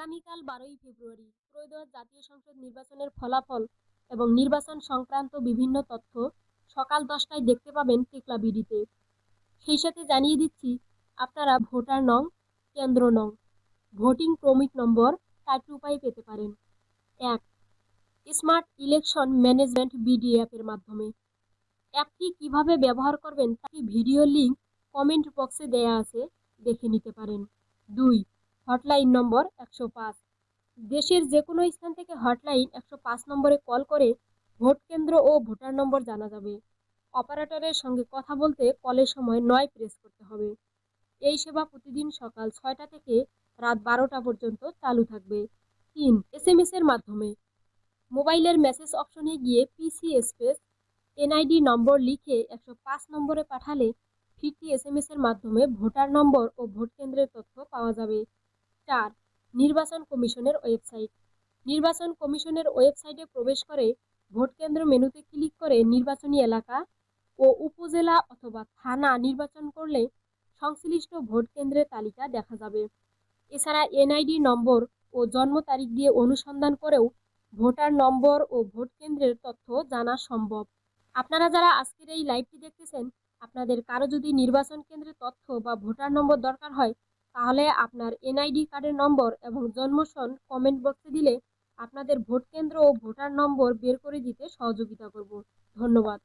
আগামীকাল বারোই ফেব্রুয়ারি ত্রয়োদশ জাতীয় সংসদ নির্বাচনের ফলাফল এবং নির্বাচন সংক্রান্ত বিভিন্ন তথ্য সকাল দশটায় দেখতে পাবেন টেকলা বিডিতে। সেই সাথে জানিয়ে দিচ্ছি, আপনারা ভোটার নং, কেন্দ্র নং, ভোটিং ক্রমিক নম্বর চারটি উপায়ে পেতে পারেন। এক, স্মার্ট ইলেকশন ম্যানেজমেন্ট বিডি অ্যাপের মাধ্যমে। অ্যাপটি কীভাবে ব্যবহার করবেন তার ভিডিও লিঙ্ক কমেন্ট বক্সে দেয়া আছে, দেখে নিতে পারেন। দুই হটলাইন নম্বর একশো পাঁচ। দেশের যে কোনো স্থান থেকে হটলাইন একশো পাঁচ নম্বরে কল করে ভোট কেন্দ্র ও ভোটার নম্বর জানা যাবে। অপারেটরের সঙ্গে কথা বলতে কলের সময় নয় প্রেস করতে হবে। এই সেবা প্রতিদিন সকাল ছয়টা থেকে রাত বারোটা পর্যন্ত চালু থাকবে। তিন, এস এম এর মাধ্যমে। মোবাইলের মেসেজ অপশনে গিয়ে পিসি স্পেস এনআইডি নম্বর লিখে একশো পাঁচ নম্বরে পাঠালে ফিরতি এস এম এর মাধ্যমে ভোটার নম্বর ও ভোট কেন্দ্রের তথ্য পাওয়া যাবে। চার, নির্বাচন কমিশনের ওয়েবসাইট। নির্বাচন কমিশনের ওয়েবসাইটে প্রবেশ করে ভোট কেন্দ্র মেনুতে ক্লিক করে নির্বাচনী এলাকা ও উপজেলা অথবা থানা নির্বাচন করলে সংশ্লিষ্ট ভোট কেন্দ্রের তালিকা দেখা যাবে। এছাড়া এনআইডি নম্বর ও জন্ম তারিখ দিয়ে অনুসন্ধান করেও ভোটার নম্বর ও ভোট কেন্দ্রের তথ্য জানা সম্ভব। আপনারা যারা আজকের এই লাইভটি দেখতেছেন, আপনাদের কারও যদি নির্বাচন কেন্দ্রের তথ্য বা ভোটার নম্বর দরকার হয় তাহলে আপনার এনআইডি কার্ডের নম্বর এবং জন্মসন কমেন্ট বক্সে দিলে আপনাদের ভোট কেন্দ্র ও ভোটার নম্বর বের করে দিতে সহযোগিতা করব। ধন্যবাদ।